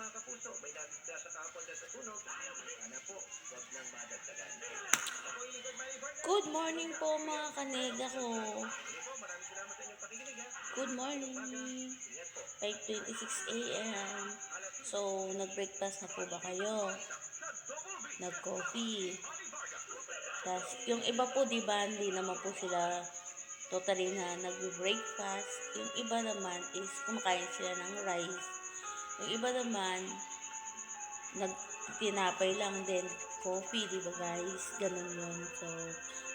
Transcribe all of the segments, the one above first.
mga kapuso, may nabigla sa kapwa dyan sa sunog. Sana po, huwag nang madagdagan. Good morning po mga kanega ko. Good morning. 5.26 a.m. So, nag-breakfast na po ba kayo? Nag-coffee. Tapos, yung iba po, di ba, hindi naman po sila totally na nag-breakfast. Yung iba naman is kumakain sila ng rice. Yung iba naman, nagtinapay lang din coffee, di ba guys? Ganun yun. So,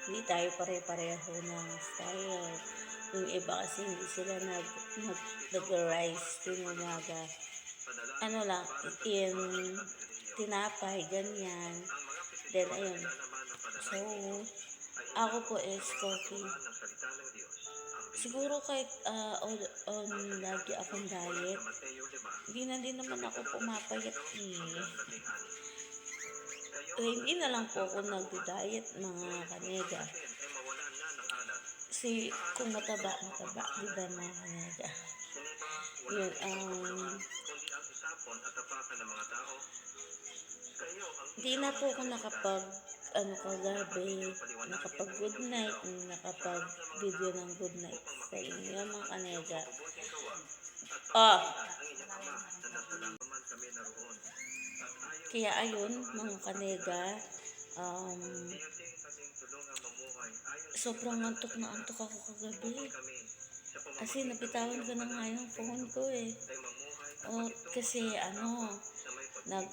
hindi tayo pare-pareho ng style. Yung iba kasi hindi sila nag, nag, nag-rice tuwing umaga. Ano lang, in tinapay, ganyan. Then, ayun. So, ako po is coffee. Siguro kahit uh, on, on lagi akong diet, hindi na din naman ako pumapayat eh. Eh, hindi na lang po ako nag-diet mga kanega. Kasi kung mataba, mataba, di ba mga kanega? Yun, um, di na po ako nakapag, ano kagabi, nakapag good night, nakapag video ng good night sa inyo mga kanega. Oh, kaya ayun, mga kanega, um, sobrang antok na antok ako kagabi. Kasi napitawan ko na nga yung phone ko eh. O, kasi ano, nag,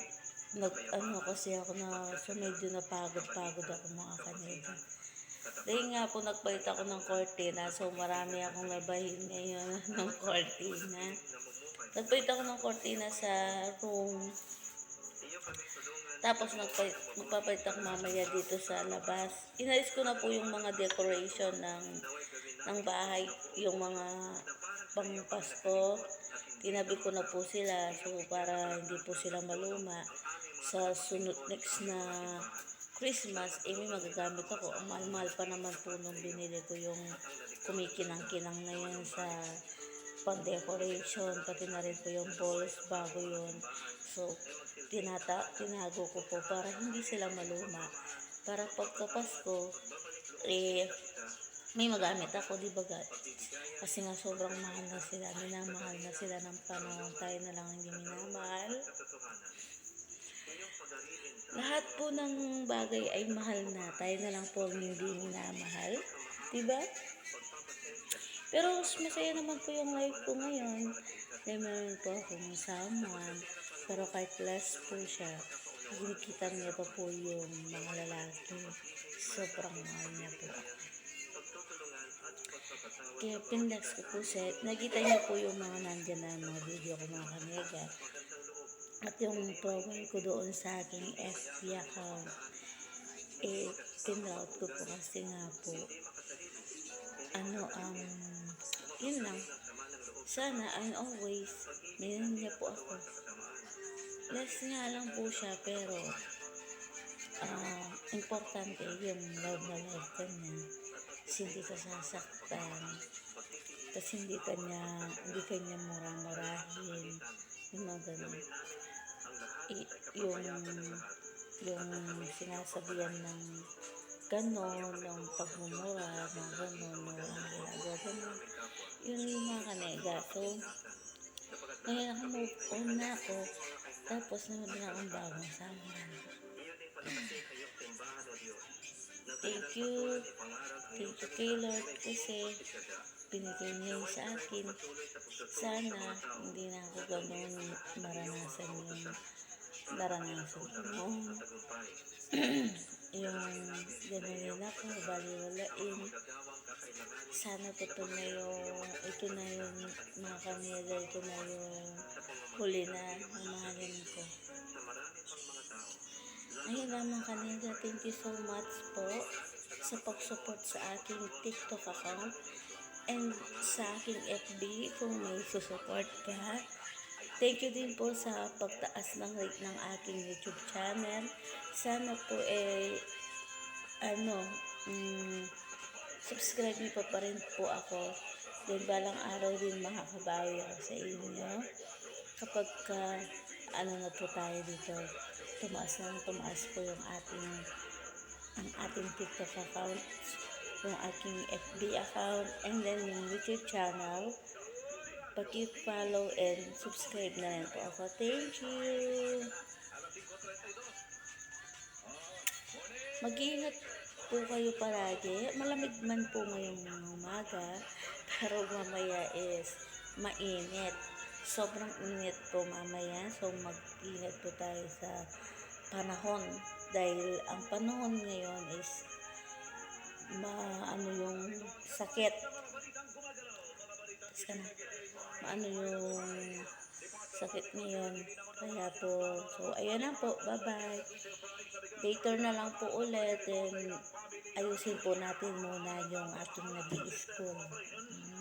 nag, ano kasi ako na, so medyo napagod-pagod ako mga kanega. Dahil nga po nagpalit ako ng cortina, so marami akong labahin ngayon ng cortina. Nagpalit ako ng cortina sa room. Tapos nagpalit, magpapalit ako mamaya dito sa labas. Inalis ko na po yung mga decoration ng ng bahay, yung mga pang. Tinabi ko na po sila so para hindi po sila maluma. Sa sunod next na Christmas, eh may magagamit ako. Ang mahal-mahal pa naman po nung binili ko yung kumikinang-kinang na yun sa pang-decoration. Pati na rin po yung balls bago yun. So, tinata, tinago ko po para hindi sila maluma. Para pagka Pasko, eh, may magamit ako, di ba? Kasi nga sobrang mahal na sila. Minamahal na sila ng panahon. Tayo na lang hindi minamahal. Po ng bagay ay mahal na. Tayo na lang po hindi minamahal. Di ba? Pero mas masaya naman po yung life ko ngayon. Dahil meron po akong someone. Pero kahit less po siya, kinikita niya pa po yung mga lalaki. Sobrang mahal niya po. Kaya pinlax ko po siya. Nakita niyo po yung mga nandyan na mga video ko mga kanega. At yung profile ko doon sa aking FB account. Eh, pinout ko po kasi nga po. Ano, um, yun lang. Sana and always, mayroon niya po ako. Less nga lang po siya, pero ah importante yung love na love ka niya. Kasi hindi ka sasaktan. Kasi hindi ka niya, hindi ka niya murang-murahin. Yung mga ganun. Yung, yung sinasabihan ng ganon, ng pagmumura, ng ganon, ng ang ginagawa, ganon. Yun yung mga kanega. So, ngayon ako move on na ako. Tapos naman na akong bagong sama. Thank you. Thank you kay Lord kasi binigay niya sa akin. Sana hindi na ako ganun maranasan yung naranasan ko noon. yung gano'n nila ako, baliwalain. Sana totoo na yung, ito na yung mga kanila, ito na yung huli na mamahalin ko. Ayun lamang kanila, thank you so much po sa pag-support sa aking TikTok account and sa aking FB kung may susupport ka. Thank you din po sa pagtaas ng rate ng aking YouTube channel. Sana po eh, ano, mm, subscribe niyo pa pa rin po ako. Then balang araw din makakabawi ako sa inyo. Kapag ka ano na po tayo dito. Tumaas na tumaas po yung ating ang ating TikTok account, yung aking FB account, and then yung YouTube channel. Paki-follow and subscribe na rin po ako. Thank you! Mag-iingat po kayo palagi. Malamig man po ngayong umaga, pero mamaya is mainit. Sobrang init po mamaya, so mag-ingat po tayo sa panahon. Dahil ang panahon ngayon is maano yung sakit. Tapos ka na. Maano yung sakit ngayon. Kaya po, so ayan na po. Bye-bye. Later na lang po ulit. Then, ayusin po natin muna yung ating nag-i-school. Mm.